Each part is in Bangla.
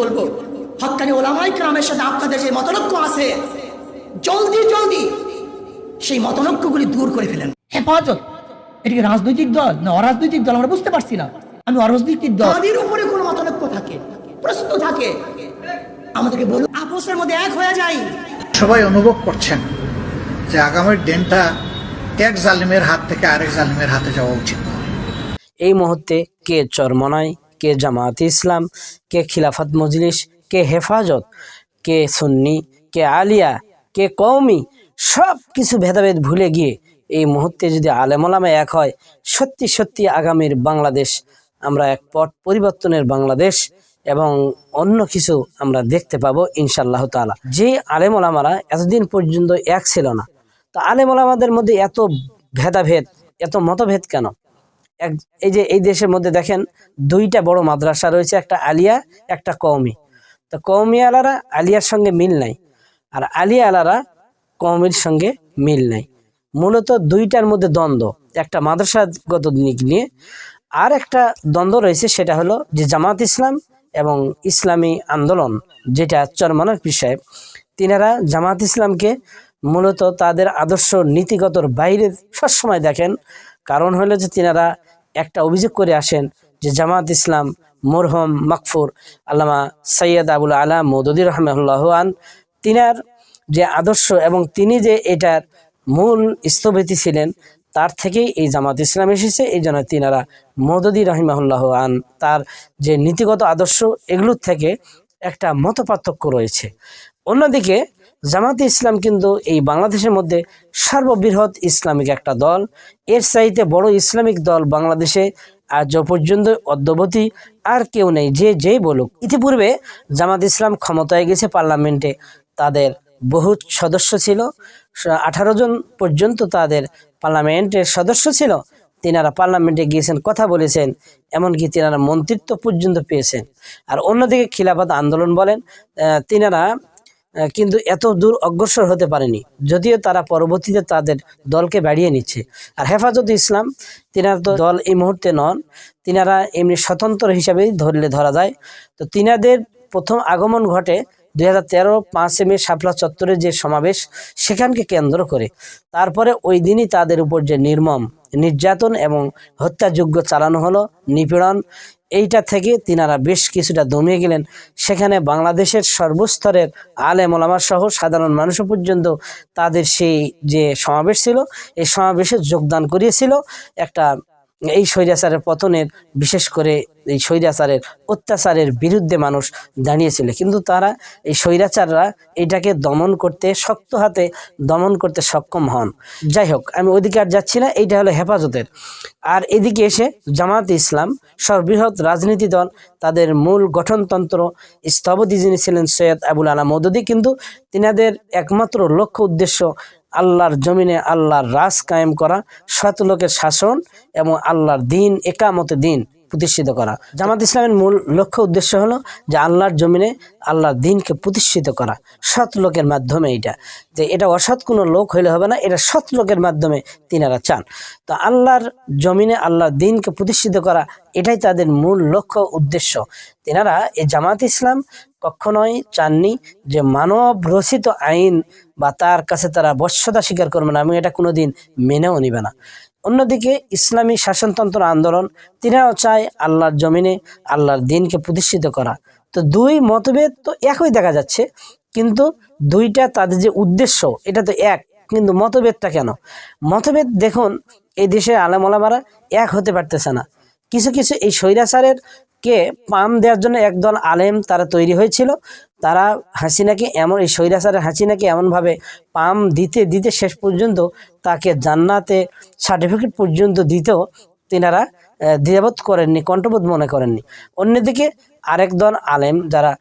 বলব হকানি ওলামাই ক্রামের সাথে আপনাদের যে মতলক্য আছে জলদি জলদি সেই মতলক্যগুলি দূর করে ফেলেন। হেফাজত? এটি রাজনৈতিক দল না অরাজনৈতিক দল? আমরা বুঝতে পারছি না। আমি অরাজনৈতিক দল। তাদের উপরে কোনো মতলক্য থাকে প্রশ্ন থাকে। আমাদেরকে বলুন আপোষের মধ্যে এক হয়ে যাই। সবাই অনুভব করছেন যে আগামীর দিনটা এক জালিমের হাত থেকে আরেক জালিমের হাতে যাওয়া উচিত। এই মুহূর্তে কে চরমনাই কে জামায়াত ইসলাম, কে খিলাফত মজলিস, কে হেফাজত, কে সুন্নি, কে আলিয়া, কে কওমি সব কিছু ভেদাভেদ ভুলে গিয়ে এই মুহূর্তে যদি আলেমলামে এক হয়, সত্যি সত্যি আগামীর বাংলাদেশ, আমরা এক পট পরিবর্তনের বাংলাদেশ এবং অন্য কিছু আমরা দেখতে পাবো ইনশাল্লাহ তাআলা। যে আলেমলামারা এতদিন পর্যন্ত এক ছিল না, তো আলেমলামাদের মধ্যে এত ভেদাভেদ, এত মতভেদ কেন? এই যে এই দেশের মধ্যে দেখেন দুইটা বড় মাদ্রাসা রয়েছে, একটা আলিয়া, একটা কওমি। তো কওমি আলারা আলিয়ার সঙ্গে মিল নাই আর আলিয়া আলারা কওমির সঙ্গে মিল নাই। মূলত দুইটার মধ্যে দ্বন্দ্ব, একটা মাদ্রাসাগত দিক নিয়ে আর একটা দ্বন্দ্ব রয়েছে, সেটা হলো যে জামাত ইসলাম এবং ইসলামী আন্দোলন, যেটা চরমানের বিষয় তিনারা জামাত ইসলামকে মূলত তাদের আদর্শ নীতিগতর বাইরে সবসময় দেখেন। কারণ হলো যে তিনারা একটা অভিযোগ করে আসেন যে জামাত ইসলাম মরহম মাকফুর আল্লামা সৈয়দ আবুল আলা মৌদুদি রহমাল্লাহ আন, তিনার যে আদর্শ এবং তিনি যে এটার মূল স্থপতি ছিলেন, তার থেকেই এই জামাত ইসলাম এসেছে। এই জন্য তিনারা মৌদুদি রহিমাহুল্লাহ আন, তার যে নীতিগত আদর্শ, এগুলোর থেকে একটা মত রয়েছে। অন্যদিকে জামাতে ইসলাম কিন্তু এই বাংলাদেশের মধ্যে সর্ববৃহৎ ইসলামিক একটা দল। এর চাইতে বড় ইসলামিক দল বাংলাদেশে আজ পর্যন্ত অদ্যবধি আর কেউ নেই, যে যেই বলুক। ইতিপূর্বে জামাত ইসলাম ক্ষমতায় গেছে পার্লামেন্টে, তাদের বহু সদস্য ছিল। আঠারো জন পর্যন্ত তাদের পার্লামেন্টের সদস্য ছিল। তিনারা পার্লামেন্টে গিয়েছেন, কথা বলেছেন, এমনকি তিনারা মন্ত্রিত্ব পর্যন্ত পেয়েছেন। আর অন্যদিকে খিলাফত আন্দোলন বলেন তিনারা কিন্তু এত দূর অগ্রসর হতে পারেনি। যদিও তারা পরবর্তীতে তাদের দলকে বাড়িয়ে নিচ্ছে। আর হেফাজত ইসলাম, তিনার তো দল এই মুহূর্তে নন, তিনারা এমনি স্বতন্ত্র হিসাবেই ধরলে ধরা যায়। তো তিনাদের প্রথম আগমন ঘটে দুই হাজার তেরো পাঁচে মে শাপলা চত্বরে যে সমাবেশ, সেখানকে কেন্দ্র করে। তারপরে ওই দিনই তাদের উপর যে নির্মম নির্যাতন এবং হত্যাযোগ্য চালানো হলো, নিপীড়ন এইটা থেকে তিনারা বেশ কিছুটা দমিয়ে গেলেন। সেখানে বাংলাদেশের সর্বস্তরের আলে মোলামার সহ সাধারণ মানুষ পর্যন্ত তাদের সেই যে সমাবেশ ছিল, এই সমাবেশে যোগদান করিয়েছিল। একটা এই স্বৈরাচারের পতনের বিশেষ করে এই স্বৈরাচারের অত্যাচারের বিরুদ্ধে মানুষ দাঁড়িয়েছিল। কিন্তু তারা, এই স্বৈরাচাররা এটাকে দমন করতে, শক্ত হাতে দমন করতে সক্ষম হন। যাই হোক, আমি ওইদিকে আর যাচ্ছি না, এইটা হলো হেফাজতের। আর এদিকে এসে জামাত ইসলাম, সর্ববৃহৎ রাজনীতি দল, তাদের মূল গঠনতন্ত্র স্থপতি যিনি ছিলেন সৈয়দ আবুল আলা মদদি, কিন্তু তিনাদের একমাত্র লক্ষ্য উদ্দেশ্য আল্লাহর জমিনে আল্লাহর রাস কায়েম করা সৎলোকের শাসন এবং আল্লাহর দিন একামত দিন। প্রতিষ্ঠিত করা। জামাত ইসলামের মূল লক্ষ্য উদ্দেশ্য হলো যে আল্লাহর জমিনে আল্লাহর দিনকে প্রতিষ্ঠিত করা। সৎ লোকের মাধ্যমে এটা। যে এটা অসৎ কোনো লোক হইলে হবে না, এটা সৎ লোকের মাধ্যমে তিনারা চান। তো আল্লাহর জমিনে আল্লাহর দিনকে প্রতিষ্ঠিত করা, এটাই তাদের মূল লক্ষ্য উদ্দেশ্য। তিনারা এই জামাত ইসলাম কখনোই চাননি যে মানব রচিত আইন বা তার কাছে তারা বশ্যতা স্বীকার করবে না। এবং এটা কোনোদিন মেনেও নিবে না। অন্যদিকে ইসলামী শাসনতন্ত্র আন্দোলন তিনারাও চায় আল্লাহর জমিনে আল্লাহর দিনকে প্রতিষ্ঠিত করা। তো দুই মতভেদ তো একই দেখা যাচ্ছে, কিন্তু দুইটা তাদের যে উদ্দেশ্য, এটা তো এক, কিন্তু মতভেদটা কেন? মতভেদ দেখুন, এই দেশের আলেমলামারা এক হতে পারতেছে না। কিছু কিছু এই স্বৈরাচারের কে পাম দেওয়ার জন্য একদল আলেম তারা তৈরি হয়েছিল। তারা হাসিনাকে এমন, এই স্বৈরাচারের হাসিনাকে এমনভাবে পাম দিতে দিতে শেষ পর্যন্ত তাকে জান্নাতে সার্টিফিকেট পর্যন্ত দিতেও তিনারা দ্বিধাবোধ করেননি, কণ্ঠবোধ মনে করেননি। অন্যদিকে আরেক দল আলেম যারা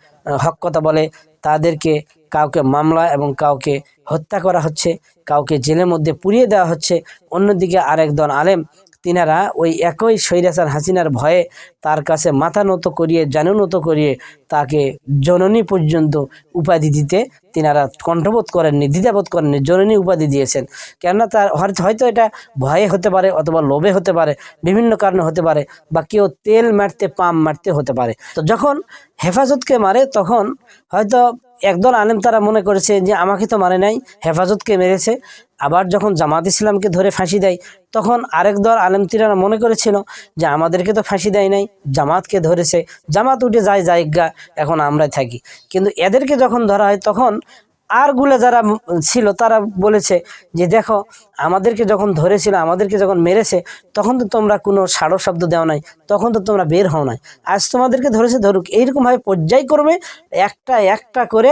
হক কথা বলে, তাদেরকে কাউকে মামলা এবং কাউকে হত্যা করা হচ্ছে, কাউকে জেলের মধ্যে পুড়িয়ে দেওয়া হচ্ছে। অন্যদিকে আরেক দল আলেম তিনারা ওই একই সৈরাচার হাসিনার ভয়ে তার কাছে মাথা নত করিয়ে জানু নত করিয়ে তাকে জননী পর্যন্ত উপাধি দিতে তিনারা কণ্ঠবোধ করেননি, দ্বিধাবোধ করেননি, জননী উপাধি দিয়েছেন। কেননা তার হয়তো এটা ভয়ে হতে পারে অথবা লোভে হতে পারে, বিভিন্ন কারণে হতে পারে বা কেউ তেল মারতে, পাম মারতে হতে পারে। তো যখন হেফাজতকে মারে, তখন হয়তো একদল আলেম তারা মনে করেছে যে, আমাকে তো মারে নাই, হেফাজতকে মেরেছে। আবার যখন জামাত ইসলামকে ধরে ফাঁসি দেয়, তখন আরেক দল আলেম তিরারা মনে করেছিল যে, আমাদেরকে তো ফাঁসি দেয় নাই, জামাতকে ধরেছে। জামাত উঠে যায় জায়গা এখন আমরা থাকি। কিন্তু এদেরকে যখন ধরা হয় তখন আরগুলো যারা ছিল, তারা বলেছে যে, দেখো, আমাদেরকে যখন ধরেছিল, আমাদেরকে যখন মেরেছে, তখন তো তোমরা কোনো সাড়ো শব্দ দেওয়া নাই, তখন তো তোমরা বের হও নাই। আজ তোমাদেরকে ধরেছে ধরুক, এইরকমভাবে পর্যায়ক্রমে একটা একটা করে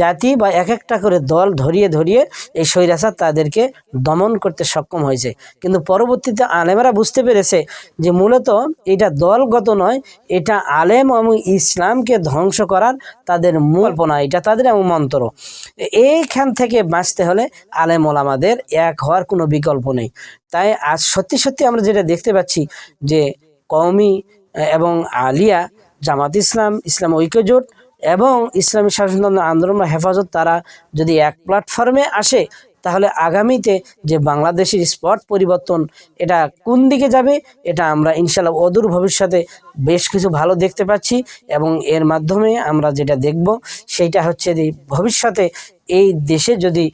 জাতি বা এক একটা করে দল ধরিয়ে ধরিয়ে এই স্বৈরাচার তাদেরকে দমন করতে সক্ষম হয়েছে। কিন্তু পরবর্তীতে আলেমেরা বুঝতে পেরেছে যে, মূলত এটা দলগত নয়, এটা আলেম এবং ইসলামকে ধ্বংস করার তাদের মূলপনা এটা তাদের এবং মন্ত্র। এইখান থেকে বাঁচতে হলে আলেম ওলামাদের এক হওয়ার কোনো বিকল্প নেই। তাই আজ সত্যি সত্যি আমরা যেটা দেখতে পাচ্ছি যে কওমি এবং আলিয়া, জামাত ইসলাম ইসলাম ঐক্যজোট এবং ইসলামী শাসনতন্ত্র আন্দোলন বা হেফাজত তারা যদি এক প্ল্যাটফর্মে আসে তাহলে আগামীতে যে বাংলাদেশের স্পট পরিবর্তন, এটা কোন দিকে যাবে, এটা আমরা ইনশাল্লাহ অদূর ভবিষ্যতে বেশ কিছু ভালো দেখতে পাচ্ছি এবং এর মাধ্যমে আমরা যেটা দেখব, সেইটা হচ্ছে যে ভবিষ্যতে এই দেশে যদি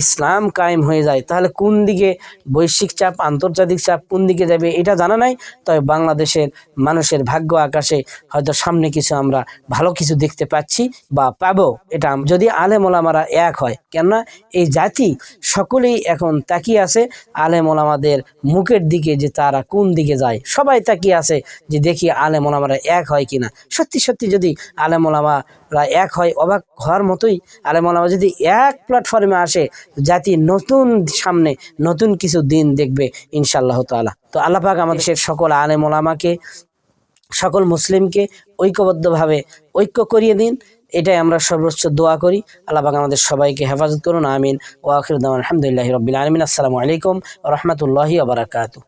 ইসলাম কায়েম হয়ে যায়, তাহলে কোন দিকে বৈশ্বিক চাপ, আন্তর্জাতিক চাপ কোন দিকে যাবে এটা জানা নাই, তবে বাংলাদেশের মানুষের ভাগ্য আকাশে হয়তো সামনে কিছু আমরা ভালো কিছু দেখতে পাচ্ছি বা পাবো, এটা যদি আলেম ওলামারা এক হয়, কেননা এই জাতি সকলেই এখন তাকিয়ে আছে আলেম ওলামাদের মুখের দিকে যে তারা কোন দিকে যায়, সবাই তাকিয়ে আছে যে দেখি আলেম ওলামারা এক হয় কিনা, সত্যি সত্যি যদি আলেম ওলামারা এক হয়, অবাক হওয়ার মতোই আলেম ওলামা যদি এক প্ল্যাটফর্মে আসে জাতি নতুন সামনে নতুন কিছু দিন দেখবে ইনশাআল্লাহ তালা তো আল্লাপাক আমাদের সকল আলেম ওলামাকে, সকল মুসলিমকে ঐক্যবদ্ধভাবে ঐক্য করিয়ে দিন, এটাই আমরা সর্বোচ্চ দোয়া করি। আল্লাহাক আমাদের সবাইকে হেফাজত করুন, আমিন। ও আখির আলহামদুলিল্লাহ রবিল আলমিন। আসসালামু আলাইকুম রহমতুল্লাহি আবরাকাতু